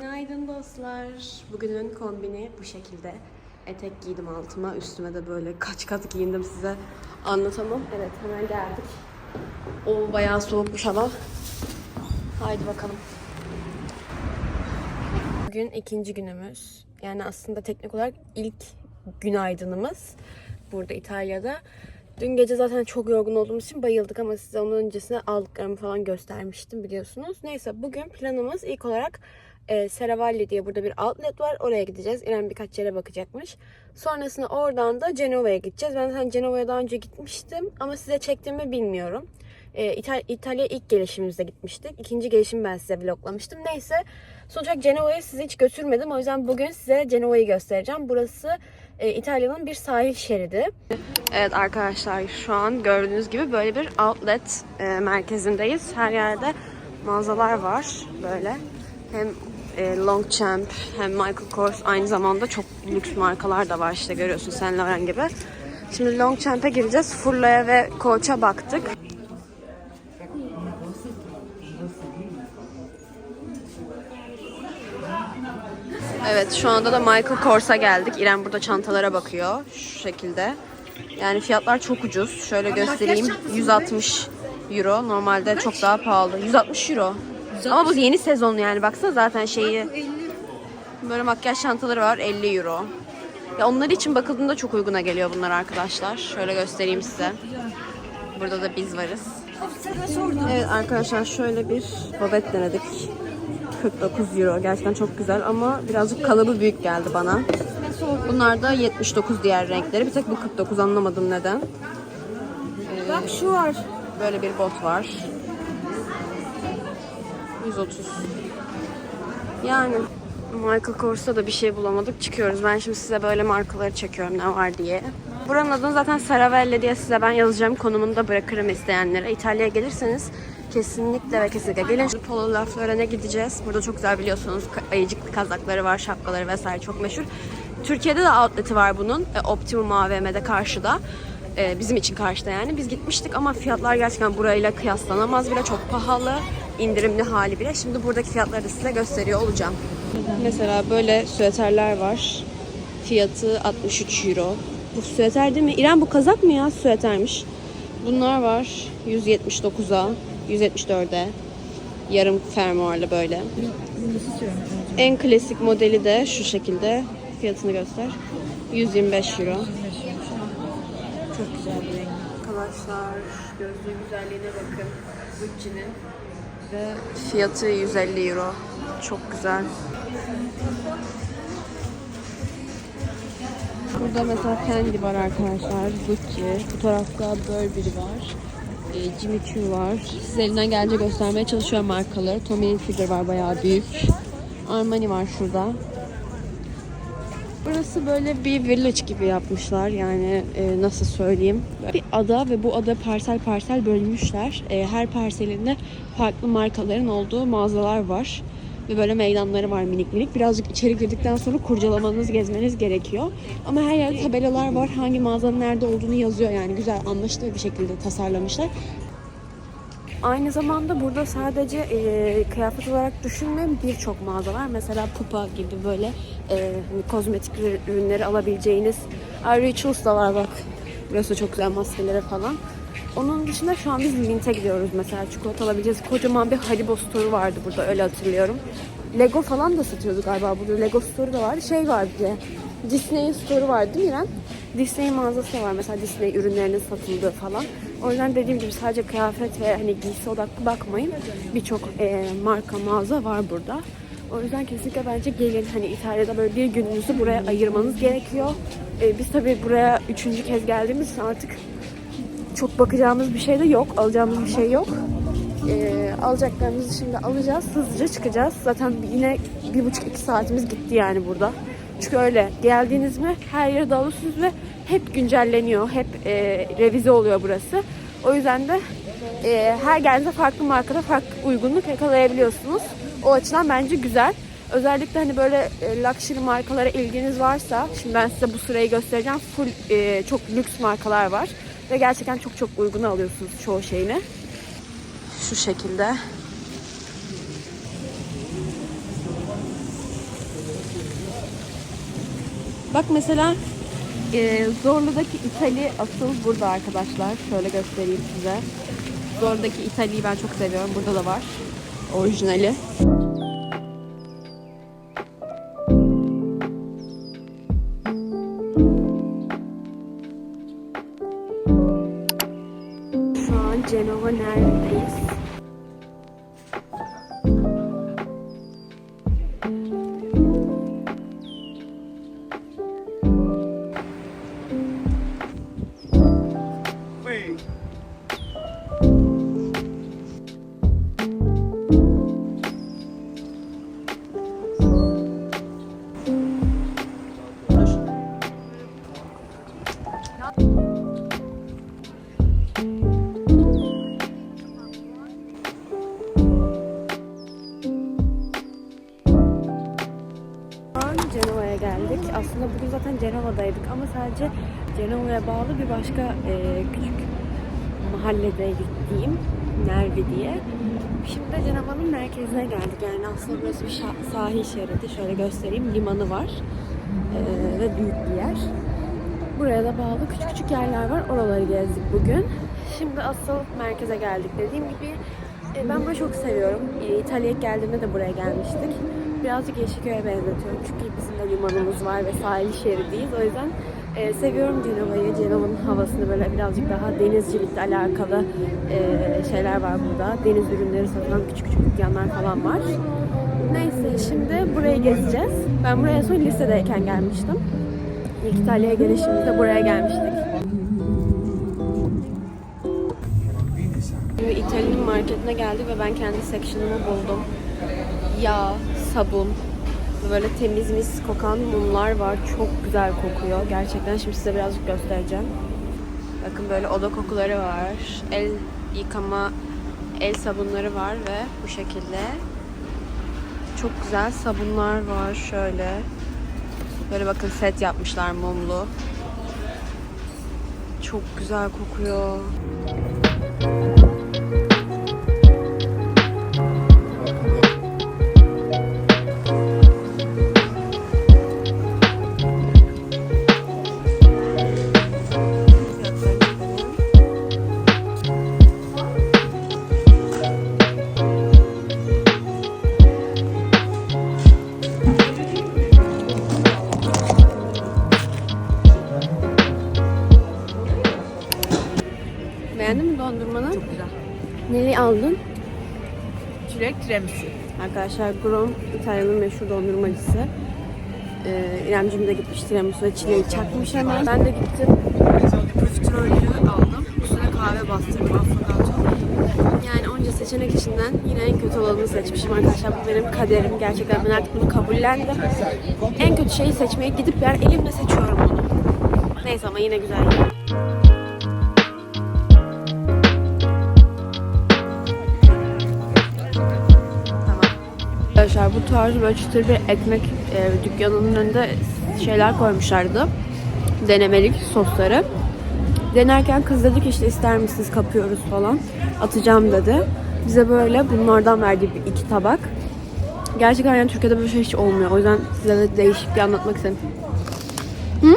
Günaydın dostlar. Bugünün kombini bu şekilde. Etek giydim altıma. Üstüme de böyle kaç kat giyindim size anlatamam. Evet hemen geldik. O bayağı soğukmuş hava. Haydi bakalım. Bugün ikinci günümüz. Yani aslında teknik olarak ilk günaydınımız burada İtalya'da. Dün gece zaten çok yorgun olduğumuz için bayıldık ama size onun öncesine aldıklarımı falan göstermiştim biliyorsunuz. Neyse bugün planımız ilk olarak e, Serravalle diye burada bir outlet var. Oraya gideceğiz. İrem birkaç yere bakacakmış. Sonrasında oradan da Cenova'ya gideceğiz. Ben zaten Cenova'ya daha önce gitmiştim ama size çektiğimi bilmiyorum. E, İtal- İtalya ilk gelişimimizde gitmiştik. İkinci gelişimi ben size vloglamıştım. Neyse sonuç olarak Cenova'ya sizi hiç götürmedim. O yüzden bugün size Cenova'yı göstereceğim. Burası e, İtalya'nın bir sahil şeridi. Evet arkadaşlar şu an gördüğünüz gibi böyle bir outlet e, merkezindeyiz. Her yerde mağazalar var böyle. Hem e, Longchamp hem Michael Kors aynı zamanda çok lüks markalar da var işte görüyorsun Saint Laurent gibi. Şimdi Longchamp'e gireceğiz. Furla'ya ve Coach'a baktık. Evet şu anda da Michael Kors'a geldik. İrem burada çantalara bakıyor. Şu şekilde. Yani fiyatlar çok ucuz. Şöyle göstereyim. 160 euro. Normalde çok daha pahalı. 160 euro. Ama bu yeni sezon yani. Baksana zaten şeyi. Böyle makyaj çantaları var. 50 euro. Ya onlar için bakıldığında çok uyguna geliyor bunlar arkadaşlar. Şöyle göstereyim size. Burada da biz varız. Evet arkadaşlar şöyle bir babet denedik. 49 euro. Gerçekten çok güzel ama birazcık kalıbı büyük geldi bana. Bunlar da 79 diğer renkleri. Bir tek bu 49 anlamadım neden. Bak şu var. Böyle bir bot var. 130. Yani Michael Kors'ta da bir şey bulamadık. Çıkıyoruz. Ben şimdi size böyle markaları çekiyorum ne var diye. Buranın adını zaten Saravelle diye size ben yazacağım. Konumunu da bırakırım isteyenlere. İtalya'ya gelirseniz kesinlikle ve kesinlikle gelin. Şimdi Polo La Floren'e gideceğiz. Burada çok güzel biliyorsunuz ayıcıklı kazakları var, şapkaları vesaire çok meşhur. Türkiye'de de outlet'i var bunun. E, Optimum AVM'de karşıda. E, bizim için karşıda yani. Biz gitmiştik ama fiyatlar gerçekten burayla kıyaslanamaz bile. Çok pahalı. indirimli hali bile. Şimdi buradaki fiyatları da size gösteriyor olacağım. Mesela böyle süveterler var. Fiyatı 63 euro. Bu süveter değil mi? İrem bu kazak mı ya? Süvetermiş. Bunlar var. 179'a, 174'e. Yarım fermuarlı böyle. En klasik modeli de şu şekilde. Fiyatını göster. 125 euro. Çok güzel bir renk. Arkadaşlar gözlüğün güzelliğine bakın. Gucci'nin. Ve fiyatı 150 euro. Çok güzel. Burada mesela Fendi var arkadaşlar. Gucci. Bu tarafta Burberry var. E, Jimmy Choo var. Size elinden gelince göstermeye çalışıyorum markaları. Tommy Hilfiger var bayağı büyük. Armani var şurada. Burası böyle bir village gibi yapmışlar yani e, nasıl söyleyeyim. Bir ada ve bu ada parsel parsel bölmüşler. E, her parselinde farklı markaların olduğu mağazalar var. Ve böyle meydanları var minik minik. Birazcık içeri girdikten sonra kurcalamanız, gezmeniz gerekiyor. Ama her yerde tabelalar var. Hangi mağazanın nerede olduğunu yazıyor yani. Güzel anlaşılır bir şekilde tasarlamışlar. Aynı zamanda burada sadece e, kıyafet olarak düşünmeyen birçok mağaza var. Mesela Pupa gibi böyle e, hani kozmetik ürü- ürünleri alabileceğiniz. Aa, Rituals da var bak. Burası çok güzel maskelere falan. Onun dışında şu an biz Lint'e gidiyoruz mesela. Çikolata alabileceğiz. Kocaman bir Haribo store'u vardı burada öyle hatırlıyorum. Lego falan da satıyordu galiba burada. Lego store'u da vardı. Şey vardı bir de. Disney'in store'u vardı değil mi İrem? Disney mağazası var mesela Disney ürünlerinin satıldığı falan. O yüzden dediğim gibi sadece kıyafet ve hani giysi odaklı bakmayın. Birçok e, marka mağaza var burada. O yüzden kesinlikle bence gelin hani İtalya'da böyle bir gününüzü buraya ayırmanız gerekiyor. E, biz tabii buraya üçüncü kez geldiğimiz için artık çok bakacağımız bir şey de yok. Alacağımız bir şey yok. Ee, alacaklarımızı şimdi alacağız. Hızlıca çıkacağız. Zaten yine bir buçuk iki saatimiz gitti yani burada. Çünkü öyle geldiğiniz mi her yere dalıyorsunuz ve hep güncelleniyor. Hep e, revize oluyor burası. O yüzden de e, her geldiğinizde farklı markada farklı uygunluk yakalayabiliyorsunuz. O açıdan bence güzel. Özellikle hani böyle e, luxury markalara ilginiz varsa, şimdi ben size bu sırayı göstereceğim. Full e, çok lüks markalar var. Ve gerçekten çok çok uygun alıyorsunuz çoğu şeyini. Şu şekilde. Bak mesela e, Zorlu'daki İtali asıl burada arkadaşlar. Şöyle göstereyim size. Zorlu'daki İtali'yi ben çok seviyorum. Burada da var. Orijinali. Şu an Cenova neredeyiz? Cenova'ya geldik. Aslında bugün zaten Cenova'daydık ama sadece Cenova'ya bağlı bir başka e, küçük mahalledeydik diyeyim. Nervi diye. Şimdi de Cenova'nın merkezine geldik. Yani aslında burası bir sahil şeridi. Şöyle göstereyim. Limanı var. E, ve büyük bir yer. Buraya da bağlı küçük küçük yerler var. Oraları gezdik bugün. Şimdi asıl merkeze geldik. Dediğim gibi e, ben burayı çok seviyorum. E, İtalya'ya geldiğimde de buraya gelmiştik. Birazcık Yeşilköy'e benzetiyorum. Çünkü bizim de limanımız var ve sahil şeridiyiz. O yüzden e, seviyorum Cenova'yı. Cenova'nın havasını böyle birazcık daha denizcilikle alakalı e, şeyler var burada. Deniz ürünleri satılan küçük küçük dükkanlar falan var. Neyse şimdi burayı gezeceğiz. Ben buraya son lisedeyken gelmiştim. İlk İtalya'ya gelişimizde buraya gelmiştik. İtalya'nın marketine geldik ve ben kendi section'ımı buldum. Yağ, sabun, böyle temiz mis kokan mumlar var. Çok güzel kokuyor. Gerçekten şimdi size birazcık göstereceğim. Bakın böyle oda kokuları var. El yıkama el sabunları var ve bu şekilde çok güzel sabunlar var şöyle. Böyle bakın set yapmışlar mumlu. Çok güzel kokuyor. Tiramisu. Arkadaşlar Grom İtalya'nın meşhur dondurmacısı. Ee, İremcim de gitmiş tiramisu ve çileği çakmış hemen. Ben de gittim. Profiterolü aldım. Üstüne kahve bastırdım affogato. Yani onca seçenek içinden yine en kötü olanını seçmişim arkadaşlar. Bu benim kaderim. Gerçekten ben artık bunu kabullendim. En kötü şeyi seçmeye gidip ben elimle seçiyorum onu. Neyse ama yine güzel. Arkadaşlar bu tarz böyle çıtır bir ekmek e, dükkanının önünde şeyler koymuşlardı. Denemelik sosları. Denerken kız dedi ki işte ister misiniz kapıyoruz falan. Atacağım dedi. Bize böyle bunlardan verdi bir iki tabak. Gerçekten yani Türkiye'de böyle şey hiç olmuyor. O yüzden size de değişik bir anlatmak istedim. Hı?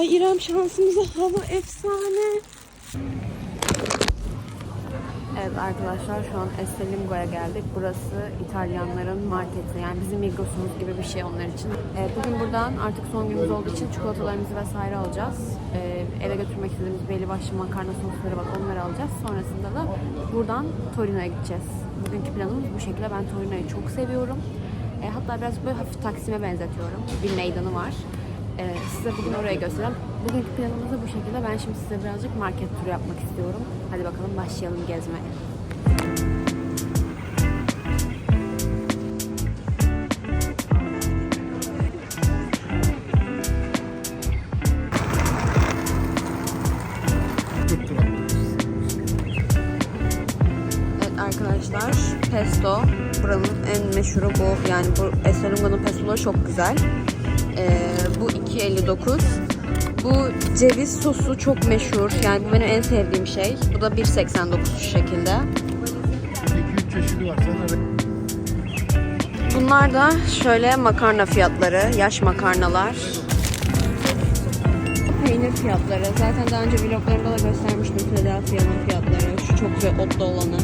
Ay, İrem şansımıza hava efsane. Evet arkadaşlar şu an Estelingo'ya geldik. Burası İtalyanların marketi. Yani bizim Migros'umuz gibi bir şey onlar için. Ee, bugün buradan artık son günümüz olduğu için çikolatalarımızı vesaire alacağız. Ee, eve götürmek istediğimiz belli başlı makarna sosları var onları alacağız. Sonrasında da buradan Torino'ya gideceğiz. Bugünkü planımız bu şekilde. Ben Torino'yu çok seviyorum. Ee, hatta biraz böyle hafif Taksim'e benzetiyorum. Bir meydanı var. Ee, size bugün orayı göstereceğim. Bugünkü planımız da bu şekilde. Ben şimdi size birazcık market turu yapmak istiyorum. Hadi bakalım başlayalım gezmeye. arkadaşlar. Pesto. Buranın en meşhuru bu. Yani bu Esenunga'nın pestoları çok güzel. Ee, bu 2.59. Bu ceviz sosu çok meşhur. Yani bu benim en sevdiğim şey. Bu da 1.89 şu şekilde. 2-3 çeşidi var. Sana Bunlar da şöyle makarna fiyatları. Yaş makarnalar. Peynir fiyatları. Zaten daha önce vloglarımda da göstermiştim Philadelphia'nın fiyatları. Şu çok güzel otlu olanı.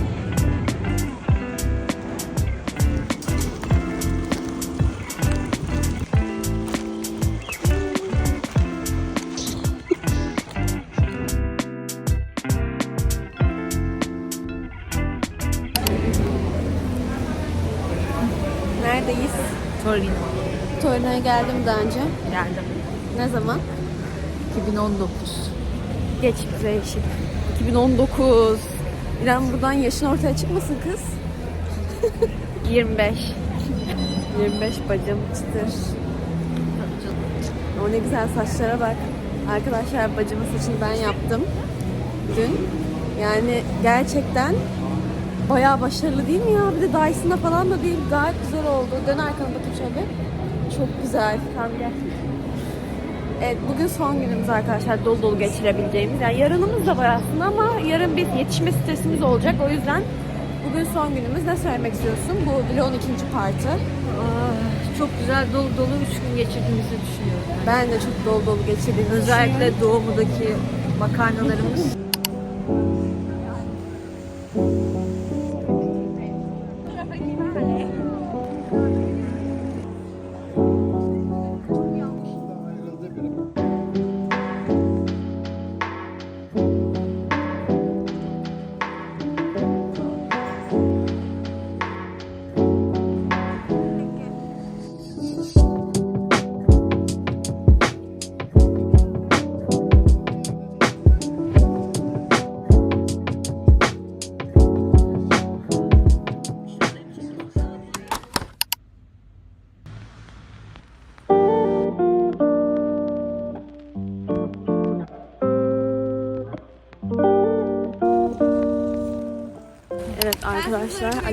Neredeyiz? Torino. Torino'ya geldim daha önce. Geldim. Ne zaman? 2019. Geç bize eşit. 2019. İrem buradan yaşın ortaya çıkmasın kız. 25. 25 bacım çıtır. O ne güzel saçlara bak. Arkadaşlar bacımın saçını ben yaptım. Dün. Yani gerçekten bayağı başarılı değil mi ya? Bir de Dyson'da falan da değil. Gayet güzel oldu. Dön arkana bakayım şöyle. Çok güzel. Evet bugün son günümüz arkadaşlar dolu dolu geçirebileceğimiz. Yani yarınımız da var aslında ama yarın bir yetişme stresimiz olacak. O yüzden bugün son günümüz. Ne söylemek istiyorsun? Bu vlogun ikinci partı. Ah, çok güzel dolu dolu 3 gün geçirdiğimizi düşünüyorum. ben. Ben de çok dolu dolu geçirdiğimi Özellikle doğumudaki makarnalarımız.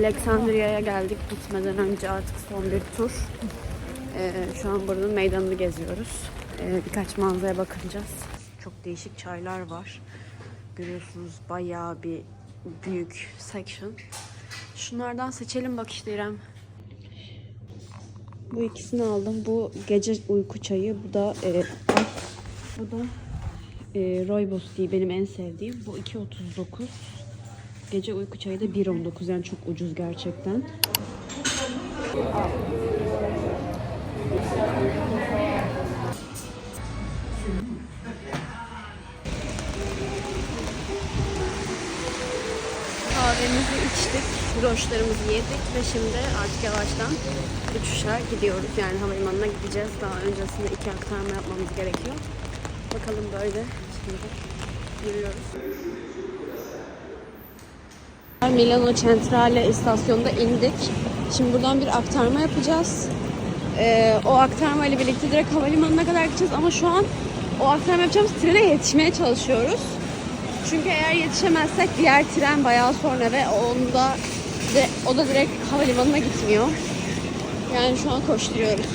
Alexandria'ya geldik gitmeden önce artık son bir tur. Ee, şu an buranın meydanını geziyoruz. Ee, birkaç manzaraya bakacağız. Çok değişik çaylar var. Görüyorsunuz bayağı bir büyük section. Şunlardan seçelim bak işte İrem. Bu ikisini aldım. Bu gece uyku çayı. Bu da e, ay, bu da e, Rooibos diye benim en sevdiğim. Bu 2.39. Gece uyku çayı da 1.19 yani çok ucuz gerçekten. Kahvemizi içtik, broşlarımızı yedik ve şimdi artık yavaştan uçuşa gidiyoruz. Yani havalimanına gideceğiz. Daha öncesinde iki aktarma yapmamız gerekiyor. Bakalım böyle. Şimdi yürüyoruz. Milano Centrale istasyonunda indik. Şimdi buradan bir aktarma yapacağız. Ee, o aktarma ile birlikte direkt havalimanına kadar gideceğiz ama şu an o aktarma yapacağımız trene yetişmeye çalışıyoruz. Çünkü eğer yetişemezsek diğer tren bayağı sonra ve onda de, o da direkt havalimanına gitmiyor. Yani şu an koşturuyoruz.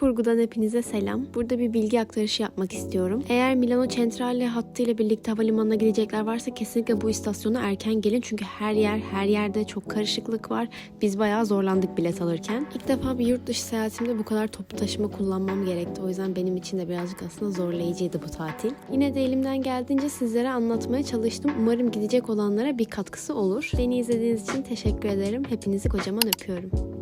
Kurgudan hepinize selam. Burada bir bilgi aktarışı yapmak istiyorum. Eğer Milano Centrale hattıyla birlikte havalimanına gidecekler varsa kesinlikle bu istasyona erken gelin. Çünkü her yer, her yerde çok karışıklık var. Biz bayağı zorlandık bilet alırken. İlk defa bir yurt dışı seyahatimde bu kadar toplu taşıma kullanmam gerekti. O yüzden benim için de birazcık aslında zorlayıcıydı bu tatil. Yine de elimden geldiğince sizlere anlatmaya çalıştım. Umarım gidecek olanlara bir katkısı olur. Beni izlediğiniz için teşekkür ederim. Hepinizi kocaman öpüyorum.